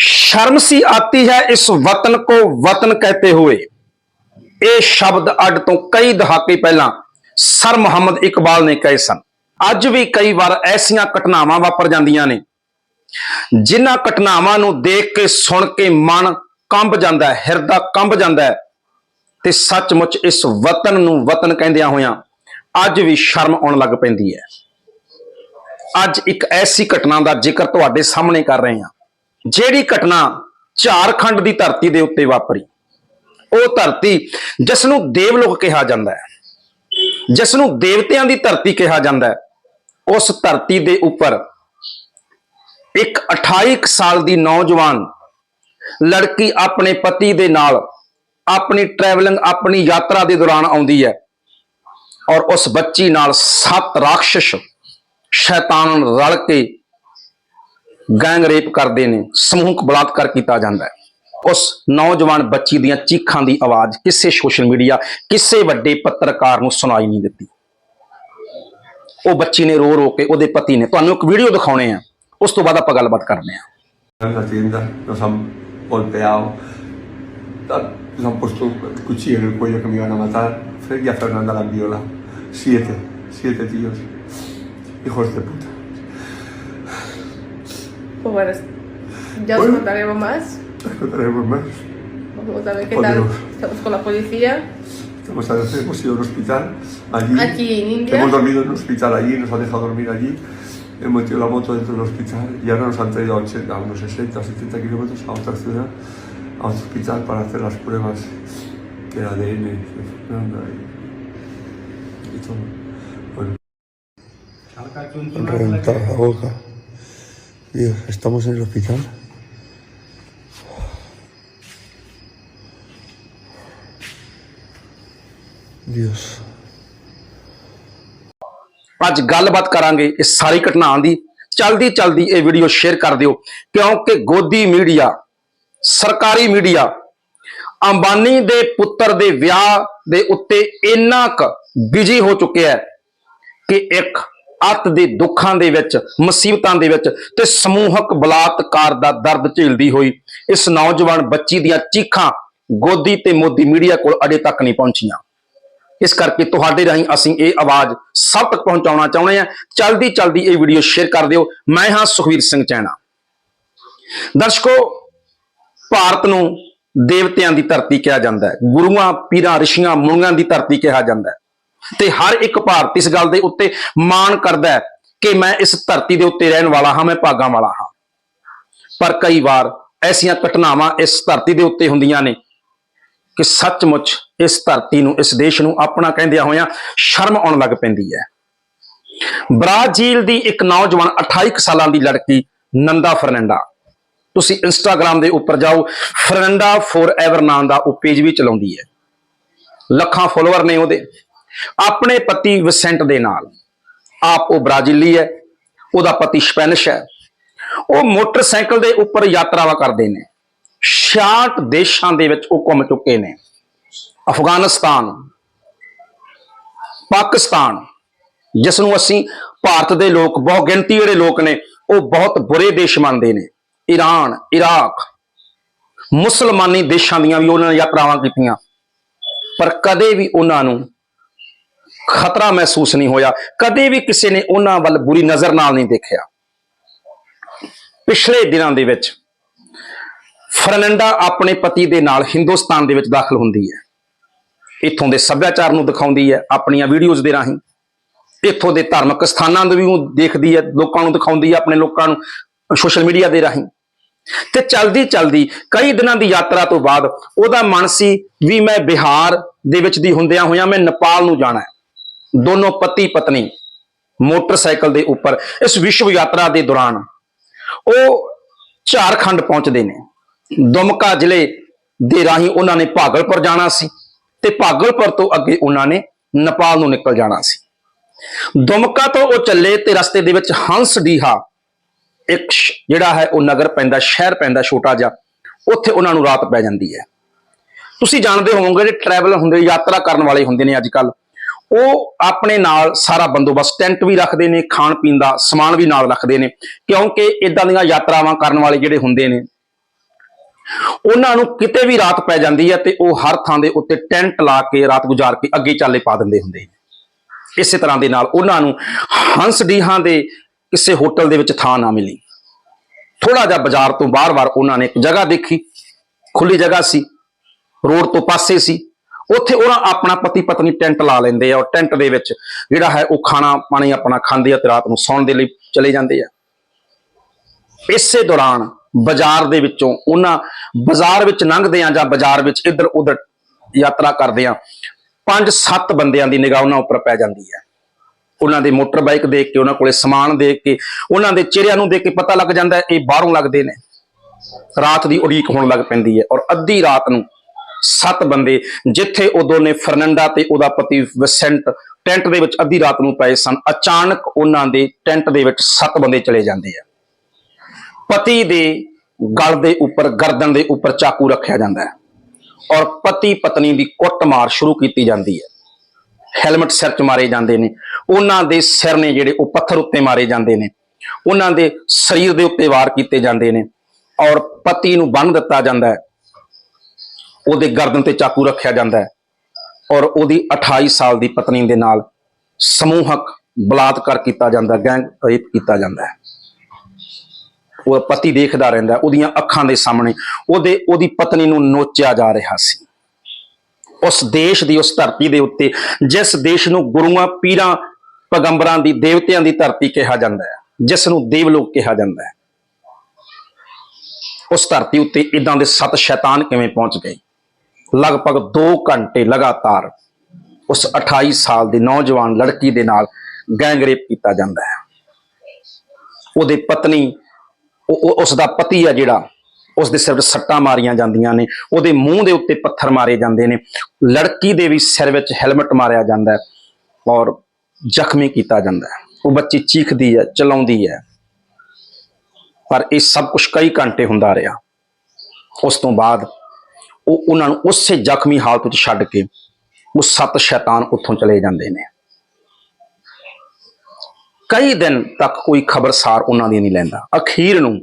शर्म सी आती है इस वतन को वतन कहते हुए ਇਹ ਸ਼ਬਦ ਅੱਡ ਤੋਂ ਕਈ ਦਹਾਕੇ ਪਹਿਲਾਂ ਸਰ ਮੁਹੰਮਦ ਇਕਬਾਲ ਨੇ ਕਹੇ ਸਨ ਅੱਜ ਵੀ ਕਈ ਵਾਰ ਐਸੀਆਂ ਘਟਨਾਵਾਂ ਵਾਪਰ ਜਾਂਦੀਆਂ ਨੇ ਜਿਨ੍ਹਾਂ ਘਟਨਾਵਾਂ ਨੂੰ ਦੇਖ ਕੇ ਸੁਣ ਕੇ ਮਨ ਕੰਬ ਜਾਂਦਾ ਹੈ ਹਿਰਦਾ ਕੰਬ ਜਾਂਦਾ ਹੈ ਤੇ ਸੱਚਮੁੱਚ ਇਸ ਵਤਨ ਨੂੰ ਵਤਨ ਕਹਿੰਦਿਆਂ ਹੋਇਆਂ ਅੱਜ ਵੀ ਸ਼ਰਮ ਆਉਣ ਲੱਗ ਪੈਂਦੀ ਹੈ ਅੱਜ ਇੱਕ ਐਸੀ ਘਟਨਾ ਦਾ ਜ਼ਿਕਰ ਤੁਹਾਡੇ ਸਾਹਮਣੇ ਕਰ ਰਹੇ ਹਾਂ ਜਿਹੜੀ ਘਟਨਾ ਝਾਰਖੰਡ ਦੀ ਧਰਤੀ ਦੇ ਉੱਤੇ ਵਾਪਰੀ। ਉਹ ਧਰਤੀ ਜਿਸ ਨੂੰ ਦੇਵਲੋਕ ਕਿਹਾ ਜਾਂਦਾ ਹੈ ਜਿਸ ਨੂੰ ਦੇਵਤਿਆਂ ਦੀ ਧਰਤੀ ਕਿਹਾ ਜਾਂਦਾ ਹੈ, ਉਸ ਧਰਤੀ ਦੇ ਉੱਪਰ ਇੱਕ 28 ਕੁ ਸਾਲ ਦੀ ਨੌਜਵਾਨ ਲੜਕੀ ਆਪਣੇ ਪਤੀ ਦੇ ਨਾਲ ਆਪਣੀ ਟਰੈਵਲਿੰਗ ਆਪਣੀ ਯਾਤਰਾ ਦੇ ਦੌਰਾਨ ਆਉਂਦੀ ਹੈ ਔਰ ਉਸ ਬੱਚੀ ਨਾਲ ਸੱਤ ਰਾਖਸ਼ ਸ਼ੈਤਾਨ ਰਲ ਕੇ ਗੈਂਗ ਰੇਪ ਕਰਦੇ ਨੇ ਸਮੂਹਕ ਬਲਾਤਕਾਰ ਕੀਤਾ ਜਾਂਦਾ ਹੈ ਉਸ ਨੌਜਵਾਨ ਬੱਚੀ ਦੀਆਂ ਚੀਖਾਂ ਦੀ ਆਵਾਜ਼ ਕਿਸੇ ਸੋਸ਼ਲ ਮੀਡੀਆ ਕਿਸੇ ਵੱਡੇ ਪੱਤਰਕਾਰ ਨੂੰ ਸੁਣਾਈ ਨਹੀਂ ਦਿੱਤੀ ਉਹ ਬੱਚੀ ਨੇ ਰੋ ਰੋ ਕੇ ਉਹਦੇ ਪਤੀ ਨੇ ਤੁਹਾਨੂੰ ਇੱਕ ਵੀਡੀਓ ਦਿਖਾਉਣੇ ਆ ਉਸ ਤੋਂ ਬਾਅਦ ਆਪਾਂ ਗੱਲਬਾਤ ਕਰਨੇ ਆ ਹਰਜਿੰਦਰ ਤੁਸਾਂ ਬੋਲਤੇ ਆਓ ਤਾਂ ਤੁਸਾਂ ਪੁੱਛੋ ਕੁਛ ਹੀ ਕੋਈ ਕਮੀ ਆਣਾ ਮਾਤਾ ਫਿਰ ਗਿਆ ਫਰਨਾਂਡਾ ਲਾ ਵੀਓਲਾ 7 7 tíos hijos de puta Pues bueno, ya os contaremos más. Les contaremos más. Vamos a ver qué tal. Estamos con la policía. Estamos a veces, hemos ido a un hospital allí. Aquí en India. Hemos dormido en un hospital allí, nos han dejado dormir allí. Hemos metido la moto dentro del hospital y ahora nos han traído a, 80, a unos 60 o 70 kilómetros a otra ciudad, a otro hospital para hacer las pruebas del ADN de Fernanda y, y todo. Bueno. Reventada la boca. Dios, estamos en el hospital. Dios. ਅੱਜ ਗੱਲਬਾਤ ਕਰਾਂਗੇ ਇਸ ਸਾਰੀ ਘਟਨਾ ਦੀ ਚਲਦੀ ਚਲਦੀ ਇਹ video share ਕਰ ਦਿਓ ਕਿਉਂਕਿ ਗੋਦੀ ਮੀਡੀਆ ਸਰਕਾਰੀ ਮੀਡੀਆ ਅੰਬਾਨੀ ਦੇ ਪੁੱਤਰ ਦੇ ਵਿਆਹ ਦੇ ਉੱਤੇ ਇੰਨਾ ਕੁ ਬਿਜ਼ੀ ਹੋ ਚੁੱਕਿਆ ਹੈ ਕਿ ਇੱਕ ਅੱਤ ਦੇ ਦੁੱਖਾਂ ਦੇ ਵਿੱਚ, ਮੁਸੀਬਤਾਂ ਦੇ ਵਿੱਚ ਤੇ ਸਮੂਹਕ ਬਲਾਤਕਾਰ ਦਾ ਦਰਦ ਝੇਲਦੀ ਹੋਈ, ਇਸ ਨੌਜਵਾਨ ਬੱਚੀ ਦੀਆਂ ਚੀਖਾਂ ਗੋਦੀ ਤੇ ਮੋਦੀ ਮੀਡੀਆ ਕੋਲ ਅਜੇ ਤੱਕ ਨਹੀਂ ਪਹੁੰਚੀਆਂ। ਇਸ ਕਰਕੇ ਤੁਹਾਡੇ ਰਾਹੀਂ ਅਸੀਂ ਇਹ ਆਵਾਜ਼ ਸਭ ਤੱਕ ਪਹੁੰਚਾਉਣਾ ਚਾਹੁੰਦੇ ਹਾਂ। ਚਲਦੀ ਚਲਦੀ ਇਹ ਵੀਡੀਓ ਸ਼ੇਅਰ ਕਰ ਦਿਓ। ਮੈਂ ਹਾਂ ਸੁਖਵੀਰ ਸਿੰਘ ਚੈਣਾ ਦਰਸ਼ਕੋ, ਭਾਰਤ ਨੂੰ ਦੇਵਤਿਆਂ ਦੀ ਧਰਤੀ ਕਿਹਾ ਜਾਂਦਾ ਹੈ। ਗੁਰੂਆਂ, ਪੀਰਾਂ, ਰਿਸ਼ੀਆਂ, ਮੁਨੀਆਂ ਦੀ ਧਰਤੀ ਕਿਹਾ ਜਾਂਦਾ ਹੈ। ਤੇ ਹਰ ਇੱਕ ਭਾਰਤੀ ਇਸ ਗੱਲ ਦੇ ਉੱਤੇ ਮਾਣ ਕਰਦਾ ਹੈ ਕਿ ਮੈਂ ਇਸ ਧਰਤੀ ਦੇ ਉੱਤੇ ਰਹਿਣ ਵਾਲਾ ਹਾਂ, ਮੈਂ ਭਾਗਾਂ ਵਾਲਾ ਹਾਂ। ਪਰ ਕਈ ਵਾਰ ਐਸੀਆਂ ਘਟਨਾਵਾਂ ਇਸ ਧਰਤੀ ਦੇ ਉੱਤੇ ਹੁੰਦੀਆਂ ਨੇ ਕਿ ਸੱਚਮੁੱਚ ਇਸ ਧਰਤੀ ਨੂੰ, ਇਸ ਦੇਸ਼ ਨੂੰ ਆਪਣਾ ਕਹਿੰਦਿਆਂ ਹੋਇਆਂ ਸ਼ਰਮ ਆਉਣ ਲੱਗ ਪੈਂਦੀ ਹੈ। ਬ੍ਰਾਜ਼ੀਲ ਦੀ ਇੱਕ ਨੌਜਵਾਨ 28 ਕੁ ਸਾਲਾਂ ਦੀ ਲੜਕੀ, ਨੰਦਾ ਫਰਨੈਂਡਾ। ਤੁਸੀਂ ਇੰਸਟਾਗ੍ਰam ਦੇ ਉੱਪਰ ਜਾਓ, ਫਰਨੈਂਡਾ ਫੋਰਐਵਰ ਨਾਮ ਦਾ ਉਹ ਪੇਜ ਵੀ ਚਲਾਉਂਦੀ ਹੈ। ਲੱਖਾਂ ਫੋਲੋਅਰ ਨੇ ਉਹਦੇ। ਆਪਣੇ ਪਤੀ ਵਿਸੈਂਟ ਦੇ ਨਾਲ। ਆਪ ਉਹ ਬ੍ਰਾਜ਼ੀਲੀ ਹੈ, ਉਹਦਾ ਪਤੀ ਸਪੈਨਿਸ਼ ਹੈ। ਉਹ ਮੋਟਰਸਾਈਕਲ ਦੇ ਉੱਪਰ ਯਾਤਰਾਵਾਂ ਕਰਦੇ ਨੇ। 66 ਦੇਸ਼ਾਂ ਦੇ ਵਿੱਚ ਉਹ ਘੁੰਮ ਚੁੱਕੇ ਨੇ। ਅਫਗਾਨਿਸਤਾਨ, ਪਾਕਿਸਤਾਨ ਜਿਸ ਨੂੰ ਅਸੀਂ ਭਾਰਤ ਦੇ ਲੋਕ ਬਹੁ ਗਿਣਤੀ ਜਿਹੜੇ ਲੋਕ ਨੇ, ਉਹ ਬਹੁਤ ਬੁਰੇ ਦੇਸ਼ ਮੰਨਦੇ ਨੇ। ਈਰਾਨ ਇਰਾਕ, ਮੁਸਲਮਾਨੀ ਦੇਸ਼ਾਂ ਦੀਆਂ ਵੀ ਉਹਨਾਂ ਨੇ ਯਾਤਰਾਵਾਂ ਕੀਤੀਆਂ। ਪਰ ਕਦੇ ਵੀ ਉਹਨਾਂ ਨੂੰ ਖਤਰਾ ਮਹਿਸੂਸ ਨਹੀਂ ਹੋਇਆ। ਕਦੇ ਵੀ ਕਿਸੇ ਨੇ ਉਹਨਾਂ ਵੱਲ ਬੁਰੀ ਨਜ਼ਰ ਨਾਲ ਨਹੀਂ ਦੇਖਿਆ। ਪਿਛਲੇ ਦਿਨਾਂ ਦੇ ਵਿੱਚ ਫਰਨੈਂਡਾ ਆਪਣੇ ਪਤੀ ਦੇ ਨਾਲ ਹਿੰਦੁਸਤਾਨ ਦੇ ਵਿੱਚ ਦਾਖਲ ਹੁੰਦੀ ਹੈ। ਇੱਥੋਂ ਦੇ ਸੱਭਿਆਚਾਰ ਨੂੰ ਦਿਖਾਉਂਦੀ ਹੈ, ਆਪਣੀਆਂ ਵੀਡੀਓਜ਼ ਦੇ ਰਾਹੀਂ। ਇੱਥੋਂ ਦੇ ਧਾਰਮਿਕ ਸਥਾਨਾਂ ਨੂੰ ਵੀ ਦੇਖਦੀ ਹੈ, ਲੋਕਾਂ ਨੂੰ ਦਿਖਾਉਂਦੀ ਹੈ, ਆਪਣੇ ਲੋਕਾਂ ਨੂੰ ਸੋਸ਼ਲ ਮੀਡੀਆ ਦੇ ਰਾਹੀਂ। ਤੇ ਚਲਦੀ ਚਲਦੀ ਕਈ ਦਿਨਾਂ ਦੀ ਯਾਤਰਾ ਤੋਂ ਬਾਅਦ ਉਹਦਾ ਮਨ ਸੀ ਵੀ ਮੈਂ ਬਿਹਾਰ ਦੇ ਵਿੱਚ ਦੀ ਹੁੰਦਿਆਂ ਹੋਇਆਂ ਮੈਂ ਨੇਪਾਲ ਨੂੰ ਜਾਣਾ ਹੈ। ਦੋਨੋਂ ਪਤੀ ਪਤਨੀ ਮੋਟਰਸਾਈਕਲ ਦੇ ਉੱਪਰ ਇਸ ਵਿਸ਼ਵ ਯਾਤਰਾ ਦੇ ਦੌਰਾਨ ਉਹ ਝਾਰਖੰਡ ਪਹੁੰਚਦੇ ਨੇ। ਦੁਮਕਾ ਜ਼ਿਲ੍ਹੇ ਦੇ ਰਾਹੀਂ ਉਹਨਾਂ ਨੇ ਭਾਗਲਪੁਰ ਜਾਣਾ ਸੀ ਤੇ ਭਾਗਲਪੁਰ ਤੋਂ ਅੱਗੇ ਉਹਨਾਂ ਨੇ ਨੇਪਾਲ ਨੂੰ ਨਿਕਲ ਜਾਣਾ ਸੀ। ਦੁਮਕਾ ਤੋਂ ਉਹ ਚੱਲੇ ਤੇ ਰਸਤੇ ਦੇ ਵਿੱਚ ਹੰਸ ਡੀਹਾ ਇੱਕ ਜਿਹੜਾ ਹੈ ਉਹ ਨਗਰ ਪੈਂਦਾ, ਸ਼ਹਿਰ ਪੈਂਦਾ ਛੋਟਾ ਜਿਹਾ, ਉੱਥੇ ਉਹਨਾਂ ਨੂੰ ਰਾਤ ਪੈ ਜਾਂਦੀ ਹੈ। ਤੁਸੀਂ ਜਾਣਦੇ ਹੋਵੋਗੇ ਜਿਹੜੇ ਟਰੈਵਲ ਹੁੰਦੇ, ਯਾਤਰਾ ਕਰਨ ਵਾਲੇ ਹੁੰਦੇ ਨੇ ਅੱਜ ਕੱਲ੍ਹ। ਉਹ ਆਪਣੇ ਨਾਲ ਸਾਰਾ ਬੰਦੋਬਸਤ ਟੈਂਟ ਵੀ ਰੱਖਦੇ ਨੇ, ਖਾਣ ਪੀਣ ਦਾ ਸਮਾਨ ਵੀ ਨਾਲ ਰੱਖਦੇ ਨੇ, ਕਿਉਂਕਿ ਇਦਾਂ ਦੀਆਂ ਯਾਤਰਾਵਾਂ ਕਰਨ ਵਾਲੇ ਜਿਹੜੇ ਹੁੰਦੇ ਨੇ, ਉਹਨਾਂ ਨੂੰ ਕਿਤੇ ਵੀ ਰਾਤ ਪੈ ਜਾਂਦੀ ਹੈ ਤੇ ਉਹ ਹਰ ਥਾਂ ਦੇ ਉੱਤੇ ਟੈਂਟ ਲਾ ਕੇ ਰਾਤ ਗੁਜ਼ਾਰ ਕੇ ਅੱਗੇ ਚਾਲੇ ਪਾ ਦਿੰਦੇ ਹੁੰਦੇ ਨੇ। ਇਸੇ ਤਰ੍ਹਾਂ ਦੇ ਨਾਲ ਉਹਨਾਂ ਨੂੰ ਹੰਸਡੀਹਾਂ ਦੇ ਕਿਸੇ ਹੋਟਲ ਦੇ ਵਿੱਚ ਥਾਂ ਨਾ ਮਿਲੀ। ਥੋੜਾ ਜਿਹਾ ਬਾਜ਼ਾਰ ਤੋਂ ਬਾਹਰ-ਬਾਹਰ ਉਹਨਾਂ ਨੇ ਇੱਕ ਜਗ੍ਹਾ ਦੇਖੀ ਖੁੱਲੀ ਜਗ੍ਹਾ ਸੀ, ਰੋਡ ਤੋਂ ਪਾਸੇ ਸੀ ਉੱਥੇ ਉਹਨਾਂ ਆਪਣਾ ਪਤੀ ਪਤਨੀ ਟੈਂਟ ਲਾ ਲੈਂਦੇ ਆ, ਔਰ ਟੈਂਟ ਦੇ ਵਿੱਚ ਜਿਹੜਾ ਹੈ ਉਹ ਖਾਣਾ ਪਾਣੀ ਆਪਣਾ ਖਾਂਦੇ ਆ ਤੇ ਰਾਤ ਨੂੰ ਸੌਣ ਦੇ ਲਈ ਚਲੇ ਜਾਂਦੇ ਆ। ਇਸੇ ਦੌਰਾਨ ਬਾਜ਼ਾਰ ਦੇ ਵਿੱਚੋਂ ਉਹਨਾਂ ਬਾਜ਼ਾਰ ਵਿੱਚ ਲੰਘਦੇ ਆ ਜਾਂ ਬਾਜ਼ਾਰ ਵਿੱਚ ਇੱਧਰ ਉੱਧਰ ਯਾਤਰਾ ਕਰਦੇ ਆ ਪੰਜ ਸੱਤ ਬੰਦਿਆਂ ਦੀ ਨਿਗਾਹ ਉਹਨਾਂ ਉੱਪਰ ਪੈ ਜਾਂਦੀ ਹੈ ਉਹਨਾਂ ਦੇ ਮੋਟਰ ਬਾਈਕ ਦੇਖ ਕੇ, ਉਹਨਾਂ ਕੋਲੇ ਸਮਾਨ ਦੇਖ ਕੇ, ਉਹਨਾਂ ਦੇ ਚਿਹਰਿਆਂ ਨੂੰ ਦੇਖ ਕੇ ਪਤਾ ਲੱਗ ਜਾਂਦਾ ਇਹ ਬਾਹਰੋਂ ਲੱਗਦੇ ਨੇ। ਰਾਤ ਦੀ ਉਡੀਕ ਹੋਣ ਲੱਗ ਪੈਂਦੀ ਹੈ ਔਰ ਅੱਧੀ ਰਾਤ ਨੂੰ ਸੱਤ ਬੰਦੇ ਜਿੱਥੇ ਉਹ ਦੋਨੇ ਫਰਨੰਡਾ ਤੇ ਉਹਦਾ ਪਤੀ ਵਿਸੈਂਟ ਟੈਂਟ ਦੇ ਵਿੱਚ ਅੱਧੀ ਰਾਤ ਨੂੰ ਪਏ ਸਨ। ਅਚਾਨਕ ਉਹਨਾਂ ਦੇ ਟੈਂਟ ਦੇ ਵਿੱਚ ਸੱਤ ਬੰਦੇ ਚਲੇ ਜਾਂਦੇ ਆ। ਪਤੀ ਦੇ ਗਲ ਦੇ ਉੱਪਰ, ਗਰਦਨ ਦੇ ਉੱਪਰ ਚਾਕੂ ਰੱਖਿਆ ਜਾਂਦਾ ਹੈ ਔਰ ਪਤੀ ਪਤਨੀ ਦੀ ਕੁੱਟਮਾਰ ਸ਼ੁਰੂ ਕੀਤੀ ਜਾਂਦੀ ਹੈ। ਹੈਲਮਟ ਸਿਰ 'ਚ ਮਾਰੇ ਜਾਂਦੇ ਨੇ। ਉਹਨਾਂ ਦੇ ਸਿਰ ਨੇ ਜਿਹੜੇ ਉਹ ਪੱਥਰ ਉੱਤੇ ਮਾਰੇ ਜਾਂਦੇ ਨੇ। ਉਹਨਾਂ ਦੇ ਸਰੀਰ ਦੇ ਉੱਤੇ ਵਾਰ ਕੀਤੇ ਜਾਂਦੇ ਨੇ ਔਰ ਪਤੀ ਨੂੰ ਬੰਨ ਦਿੱਤਾ ਜਾਂਦਾ ਹੈ। ਉਹਦੇ ਗਰਦਨ ਤੇ ਚਾਕੂ ਰੱਖਿਆ ਜਾਂਦਾ ਹੈ ਔਰ ਉਹਦੀ 28 ਸਾਲ ਦੀ ਪਤਨੀ ਦੇ ਨਾਲ ਸਮੂਹਕ ਬਲਾਤਕਾਰ ਕੀਤਾ ਜਾਂਦਾ, ਗੈਂਗ ਰੇਪ ਕੀਤਾ ਜਾਂਦਾ ਹੈ। ਉਹ ਪਤੀ ਦੇਖਦਾ ਰਹਿੰਦਾ ਉਹਦੀਆਂ ਅੱਖਾਂ ਦੇ ਸਾਹਮਣੇ ਉਹਦੇ, ਉਹਦੀ ਪਤਨੀ ਨੂੰ ਨੋਚਿਆ ਜਾ ਰਿਹਾ ਸੀ। ਉਸ ਦੇਸ਼ ਦੀ, ਉਸ ਧਰਤੀ ਦੇ ਉੱਤੇ, ਜਿਸ ਦੇਸ਼ ਨੂੰ ਗੁਰੂਆਂ, ਪੀਰਾਂ, ਪੈਗੰਬਰਾਂ ਦੀ, ਦੇਵਤਿਆਂ ਦੀ ਧਰਤੀ ਕਿਹਾ ਜਾਂਦਾ ਹੈ, ਜਿਸ ਨੂੰ ਦੇਵਲੋਕ ਕਿਹਾ ਜਾਂਦਾ ਹੈ, ਉਸ ਧਰਤੀ ਉੱਤੇ ਇਦਾਂ ਦੇ ਸੱਤ ਸ਼ੈਤਾਨ ਕਿਵੇਂ ਪਹੁੰਚ ਗਏ? ਲਗਭਗ 2 ਘੰਟੇ ਲਗਾਤਾਰ ਉਸ 28 ਸਾਲ ਦੀ ਨੌਜਵਾਨ ਲੜਕੀ ਦੇ ਨਾਲ ਗੈਂਗਰੇਪ ਕੀਤਾ ਜਾਂਦਾ ਹੈ। ਉਹਦੇ ਪਤਨੀ, ਉਹ ਉਸ ਦਾ ਪਤੀ ਆ ਜਿਹੜਾ, ਉਸ ਦੇ ਸਿਰ 'ਤੇ ਸੱਟਾਂ ਮਾਰੀਆਂ ਜਾਂਦੀਆਂ ਨੇ, ਉਹਦੇ ਮੂੰਹ ਦੇ ਉੱਤੇ ਪੱਥਰ ਮਾਰੇ ਜਾਂਦੇ ਨੇ, ਲੜਕੀ ਦੇ ਵੀ ਸਿਰ ਵਿੱਚ ਹੈਲਮਟ ਮਾਰਿਆ ਜਾਂਦਾ ਹੈ ਔਰ ਜ਼ਖਮੀ ਕੀਤਾ ਜਾਂਦਾ ਹੈ। ਉਹ ਬੱਚੀ ਚੀਖਦੀ ਹੈ, ਚਲਾਉਂਦੀ ਹੈ। ਪਰ ਇਹ ਸਭ ਕੁਝ ਕਈ ਘੰਟੇ ਹੁੰਦਾ ਰਿਹਾ। ਉਸ ਤੋਂ ਬਾਅਦ ਉਹ ਉਹਨਾਂ ਨੂੰ ਉਸੇ ਜ਼ਖਮੀ ਹਾਲਤ ਵਿੱਚ ਛੱਡ ਕੇ ਉਹ ਸੱਤ ਸ਼ੈਤਾਨ ਉੱਥੋਂ ਚਲੇ ਜਾਂਦੇ ਨੇ। ਕਈ ਦਿਨ ਤੱਕ ਕੋਈ ਖਬਰਸਾਰ ਉਹਨਾਂ ਦੀ ਨਹੀਂ ਲੈਂਦਾ। ਅਖੀਰ ਨੂੰ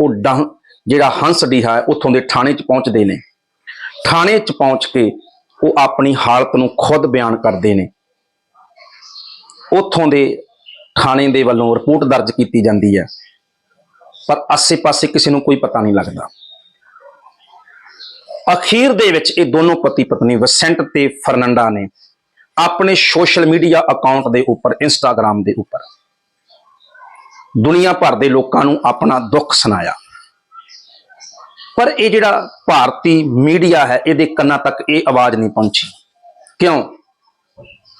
ਉਹ ਡਾਹ ਜਿਹੜਾ ਹੰਸ ਡੀਹਾ ਹੈ, ਉੱਥੋਂ ਦੇ ਥਾਣੇ 'ਚ ਪਹੁੰਚਦੇ ਨੇ। ਥਾਣੇ 'ਚ ਪਹੁੰਚ ਕੇ ਉਹ ਆਪਣੀ ਹਾਲਤ ਨੂੰ ਖੁਦ ਬਿਆਨ ਕਰਦੇ ਨੇ। ਉੱਥੋਂ ਦੇ ਥਾਣੇ ਦੇ ਵੱਲੋਂ ਰਿਪੋਰਟ ਦਰਜ ਕੀਤੀ ਜਾਂਦੀ ਹੈ। ਪਰ ਆਸੇ-ਪਾਸੇ ਕਿਸੇ ਨੂੰ ਕੋਈ ਪਤਾ ਨਹੀਂ ਲੱਗਦਾ। ਅਖੀਰ ਦੇ ਵਿੱਚ ਇਹ ਦੋਨੋਂ ਪਤੀ ਪਤਨੀ ਵਸੈਂਟ ਤੇ ਫਰਨੰਡਾ ਨੇ ਆਪਣੇ ਸੋਸ਼ਲ ਮੀਡੀਆ ਅਕਾਊਂਟ ਦੇ ਉੱਪਰ ਇੰਸਟਾਗ੍ਰam ਦੇ ਉੱਪਰ ਦੁਨੀਆ ਭਰ ਦੇ ਲੋਕਾਂ ਨੂੰ ਆਪਣਾ ਦੁੱਖ ਸੁਣਾਇਆ। ਪਰ ਇਹ ਜਿਹੜਾ ਭਾਰਤੀ ਮੀਡੀਆ ਹੈ, ਇਹਦੇ ਕੰਨਾਂ ਤੱਕ ਇਹ ਆਵਾਜ਼ ਨਹੀਂ ਪਹੁੰਚੀ। ਕਿਉਂ?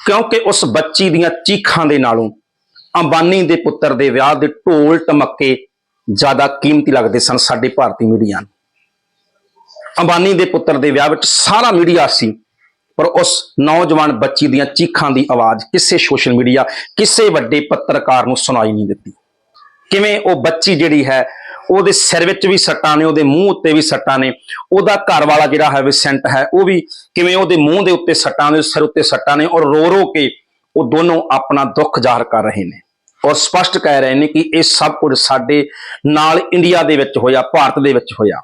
ਕਿਉਂਕਿ ਉਸ ਬੱਚੀ ਦੀਆਂ ਚੀਖਾਂ ਦੇ ਨਾਲੋਂ ਅੰਬਾਨੀ ਦੇ ਪੁੱਤਰ ਦੇ ਵਿਆਹ ਦੇ ਢੋਲ ਟਮੱਕੇ ਜ਼ਿਆਦਾ ਕੀਮਤੀ ਲੱਗਦੇ ਸਨ ਸਾਡੇ ਭਾਰਤੀ ਮੀਡੀਆ ਨੂੰ। ਅੰਬਾਨੀ ਦੇ ਪੁੱਤਰ ਦੇ ਵਿਆਹ ਵਿੱਚ ਸਾਰਾ ਮੀਡੀਆ ਸੀ, ਪਰ ਉਸ ਨੌਜਵਾਨ ਬੱਚੀ ਦੀਆਂ ਚੀਖਾਂ ਦੀ ਆਵਾਜ਼ ਕਿਸੇ ਸੋਸ਼ਲ ਮੀਡੀਆ, ਕਿਸੇ ਵੱਡੇ ਪੱਤਰਕਾਰ ਨੂੰ ਸੁਣਾਈ ਨਹੀਂ ਦਿੱਤੀ। ਕਿਵੇਂ ਉਹ ਬੱਚੀ ਜਿਹੜੀ ਹੈ, ਉਹਦੇ ਸਿਰ ਵਿੱਚ ਵੀ ਸੱਟਾਂ ਨੇ, ਉਹਦੇ ਮੂੰਹ ਉੱਤੇ ਵੀ ਸੱਟਾਂ ਨੇ, ਉਹਦਾ ਘਰ ਵਾਲਾ ਜਿਹੜਾ ਹੈ ਵਿਸੈਂਟ ਹੈ, ਉਹ ਵੀ ਕਿਵੇਂ ਉਹਦੇ ਮੂੰਹ ਦੇ ਉੱਤੇ ਸੱਟਾਂ ਨੇ, ਸਿਰ ਉੱਤੇ ਸੱਟਾਂ ਨੇ ਔਰ ਰੋ ਰੋ ਕੇ ਉਹ ਦੋਨੋਂ ਆਪਣਾ ਦੁੱਖ ਜ਼ਾਹਰ ਕਰ ਰਹੇ ਨੇ। ਔਰ ਸਪਸ਼ਟ ਕਹਿ ਰਹੇ ਨੇ ਕਿ ਇਹ ਸਭ ਕੁਝ ਸਾਡੇ ਨਾਲ ਇੰਡੀਆ ਦੇ ਵਿੱਚ ਹੋਇਆ, ਭਾਰਤ ਦੇ ਵਿੱਚ ਹੋਇਆ।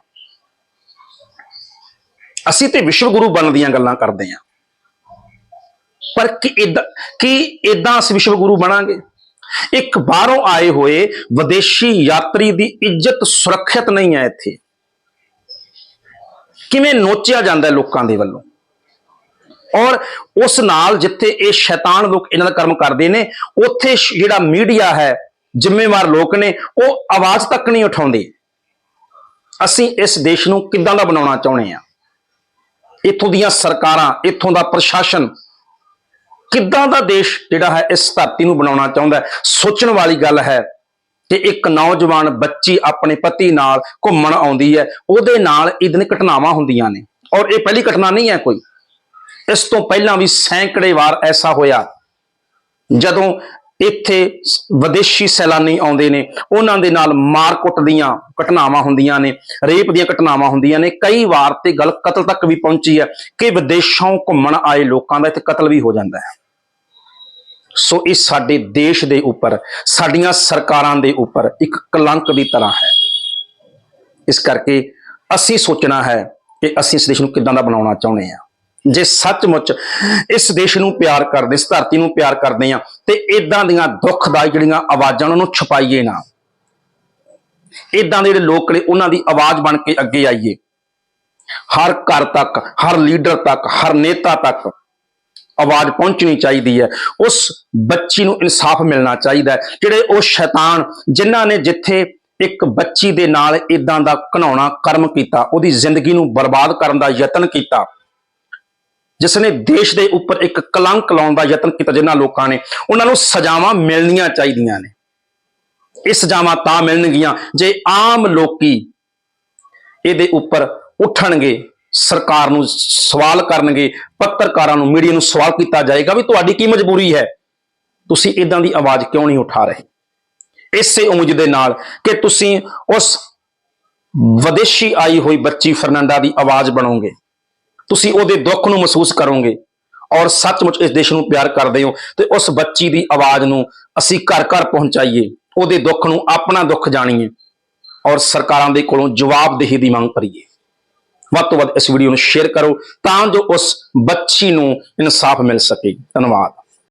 ਅਸੀਂ ਤੇ ਵਿਸ਼ਵ ਗੁਰੂ ਬਣਨ ਦੀਆਂ ਗੱਲਾਂ ਕਰਦੇ ਹਾਂ। ਪਰ ਕਿ ਇਦਾਂ, ਕੀ ਇਦਾਂ ਅਸੀਂ ਵਿਸ਼ਵ ਗੁਰੂ ਬਣਾਂਗੇ? ਇੱਕ ਬਾਹਰੋਂ ਆਏ ਹੋਏ ਵਿਦੇਸ਼ੀ ਯਾਤਰੀ ਦੀ ਇੱਜ਼ਤ ਸੁਰੱਖਿਅਤ ਨਹੀਂ ਹੈ ਇੱਥੇ। ਕਿਵੇਂ ਨੋਚਿਆ ਜਾਂਦਾ ਲੋਕਾਂ ਦੇ ਵੱਲੋਂ? ਔਰ ਉਸ ਨਾਲ ਜਿੱਥੇ ਇਹ ਸ਼ੈਤਾਨ ਲੋਕ ਇਹਨਾਂ ਦਾ ਕਰਮ ਕਰਦੇ ਨੇ, ਉੱਥੇ ਜਿਹੜਾ ਮੀਡੀਆ ਹੈ, ਜ਼ਿੰਮੇਵਾਰ ਲੋਕ ਨੇ, ਉਹ ਆਵਾਜ਼ ਤੱਕ ਨਹੀਂ ਉਠਾਉਂਦੇ। ਅਸੀਂ ਇਸ ਦੇਸ਼ ਨੂੰ ਕਿੱਦਾਂ ਦਾ ਬਣਾਉਣਾ ਚਾਹੁੰਦੇ ਆ ਇੱਥੋਂ ਦੀਆਂ ਸਰਕਾਰਾਂ, ਇੱਥੋਂ ਦਾ ਪ੍ਰਸ਼ਾਸਨ ਕਿੱਦਾਂ ਦਾ ਦੇਸ਼ ਜਿਹੜਾ ਹੈ ਇਸ ਧਰਤੀ ਨੂੰ ਬਣਾਉਣਾ ਚਾਹੁੰਦਾ ਸੋਚਣ ਵਾਲੀ ਗੱਲ ਹੈ ਕਿ ਇੱਕ ਨੌਜਵਾਨ ਬੱਚੀ ਆਪਣੇ ਪਤੀ ਨਾਲ ਘੁੰਮਣ ਆਉਂਦੀ ਹੈ, ਉਹਦੇ ਨਾਲ ਇਦਾਂ ਦੀਆਂ ਘਟਨਾਵਾਂ ਹੁੰਦੀਆਂ ਨੇ। ਔਰ ਇਹ ਪਹਿਲੀ ਘਟਨਾ ਨਹੀਂ ਹੈ ਕੋਈ। ਇਸ ਤੋਂ ਪਹਿਲਾਂ ਵੀ ਸੈਂਕੜੇ ਵਾਰ ਐਸਾ ਹੋਇਆ। ਜਦੋਂ ਇੱਥੇ ਵਿਦੇਸ਼ੀ ਸੈਲਾਨੀ ਆਉਂਦੇ ਨੇ, ਉਹਨਾਂ ਦੇ ਨਾਲ ਮਾਰਕੁੱਟ ਦੀਆਂ ਘਟਨਾਵਾਂ ਹੁੰਦੀਆਂ ਨੇ, ਰੇਪ ਦੀਆਂ ਘਟਨਾਵਾਂ ਹੁੰਦੀਆਂ ਨੇ। ਕਈ ਵਾਰ ਤੇ ਗੱਲ ਕਤਲ ਤੱਕ ਵੀ ਪਹੁੰਚੀ ਹੈ ਕਿ ਵਿਦੇਸ਼ੋਂ ਘੁੰਮਣ ਆਏ ਲੋਕਾਂ ਦਾ ਇੱਥੇ ਕਤਲ ਵੀ ਹੋ ਜਾਂਦਾ ਹੈ। ਸੋ ਇਹ ਸਾਡੇ ਦੇਸ਼ ਦੇ ਉੱਪਰ, ਸਾਡੀਆਂ ਸਰਕਾਰਾਂ ਦੇ ਉੱਪਰ ਇੱਕ ਕਲੰਕ ਦੀ ਤਰ੍ਹਾਂ ਹੈ। ਇਸ ਕਰਕੇ ਅਸੀਂ ਸੋਚਣਾ ਹੈ ਕਿ ਅਸੀਂ ਇਸ ਦੇਸ਼ ਨੂੰ ਕਿੱਦਾਂ ਦਾ ਬਣਾਉਣਾ ਚਾਹੁੰਦੇ ਹਾਂ। ਜੇ ਸੱਚਮੁੱਚ ਇਸ ਦੇਸ਼ ਨੂੰ ਪਿਆਰ ਕਰਦੇ, ਇਸ ਧਰਤੀ ਨੂੰ ਪਿਆਰ ਕਰਦੇ ਆ ਤੇ ਇਦਾਂ ਦੀਆਂ ਦੁੱਖਦਾਈ ਜਿਹੜੀਆਂ ਆਵਾਜ਼ਾਂ ਉਹਨਾਂ ਨੂੰ ਛੁਪਾਈਏ ਨਾ। ਇਦਾਂ ਦੇ ਜਿਹੜੇ ਲੋਕ ਨੇ, ਉਹਨਾਂ ਦੀ ਆਵਾਜ਼ ਬਣ ਕੇ ਅੱਗੇ ਆਈਏ। ਹਰ ਘਰ ਤੱਕ, ਹਰ ਲੀਡਰ ਤੱਕ, ਹਰ ਨੇਤਾ ਤੱਕ ਆਵਾਜ਼ ਪਹੁੰਚਣੀ ਚਾਹੀਦੀ ਹੈ। ਉਸ ਬੱਚੀ ਨੂੰ ਇਨਸਾਫ ਮਿਲਣਾ ਚਾਹੀਦਾ ਹੈ। ਜਿਹੜੇ ਉਹ ਸ਼ੈਤਾਨ, ਜਿਨ੍ਹਾਂ ਨੇ ਜਿੱਥੇ ਇੱਕ ਬੱਚੀ ਦੇ ਨਾਲ ਇਦਾਂ ਦਾ ਘਣਾਉਣਾ ਕਰਮ ਕੀਤਾ, ਉਹਦੀ ਜ਼ਿੰਦਗੀ ਨੂੰ ਬਰਬਾਦ ਕਰਨ ਦਾ ਯਤਨ ਕੀਤਾ ਜਿਸ ਨੇ ਦੇਸ਼ ਦੇ ਉੱਪਰ ਇੱਕ ਕਲੰਕ ਲਾਉਣ ਦਾ ਯਤਨ ਕੀਤਾ, ਜਿਨ੍ਹਾਂ ਲੋਕਾਂ ਨੇ, ਉਹਨਾਂ ਨੂੰ ਸਜ਼ਾਵਾਂ ਮਿਲਣੀਆਂ ਚਾਹੀਦੀਆਂ ਨੇ। ਇਹ ਸਜ਼ਾਵਾਂ ਤਾਂ ਮਿਲਣਗੀਆਂ ਜੇ ਆਮ ਲੋਕੀ ਇਹਦੇ ਉੱਪਰ ਉੱਠਣਗੇ, ਸਰਕਾਰ ਨੂੰ ਸਵਾਲ ਕਰਨਗੇ, ਪੱਤਰਕਾਰਾਂ ਨੂੰ, ਮੀਡੀਆ ਨੂੰ ਸਵਾਲ ਕੀਤਾ ਜਾਏਗਾ ਵੀ ਤੁਹਾਡੀ ਕੀ ਮਜਬੂਰੀ ਹੈ? ਤੁਸੀਂ ਇਦਾਂ ਦੀ ਆਵਾਜ਼ ਕਿਉਂ ਨਹੀਂ ਉਠਾ ਰਹੇ? ਇਸੇ ਉਮੀਦ ਦੇ ਨਾਲ ਕਿ ਤੁਸੀਂ ਉਸ ਵਿਦੇਸ਼ੀ ਆਈ ਹੋਈ ਬੱਚੀ ਫਰਨੰਡਾ ਦੀ ਆਵਾਜ਼ ਬਣੋਗੇ। ਤੁਸੀਂ ਉਹਦੇ ਦੁੱਖ ਨੂੰ ਮਹਿਸੂਸ ਕਰੋਗੇ ਔਰ ਸੱਚਮੁੱਚ ਇਸ ਦੇਸ਼ ਨੂੰ ਪਿਆਰ ਕਰਦੇ ਹੋ ਤੇ ਉਸ ਬੱਚੀ ਦੀ ਆਵਾਜ਼ ਨੂੰ ਅਸੀਂ ਘਰ ਘਰ ਪਹੁੰਚਾਈਏ, ਉਹਦੇ ਦੁੱਖ ਨੂੰ ਆਪਣਾ ਦੁੱਖ ਜਾਣੀਏ ਔਰ ਸਰਕਾਰਾਂ ਦੇ ਕੋਲੋਂ ਜਵਾਬਦੇਹੀ ਦੀ ਮੰਗ ਕਰੀਏ। ਵੱਧ ਤੋਂ ਵੱਧ ਇਸ ਵੀਡੀਓ ਨੂੰ ਸ਼ੇਅਰ ਕਰੋ ਤਾਂ ਜੋ ਉਸ ਬੱਚੀ ਨੂੰ ਇਨਸਾਫ ਮਿਲ ਸਕੇ। ਧੰਨਵਾਦ।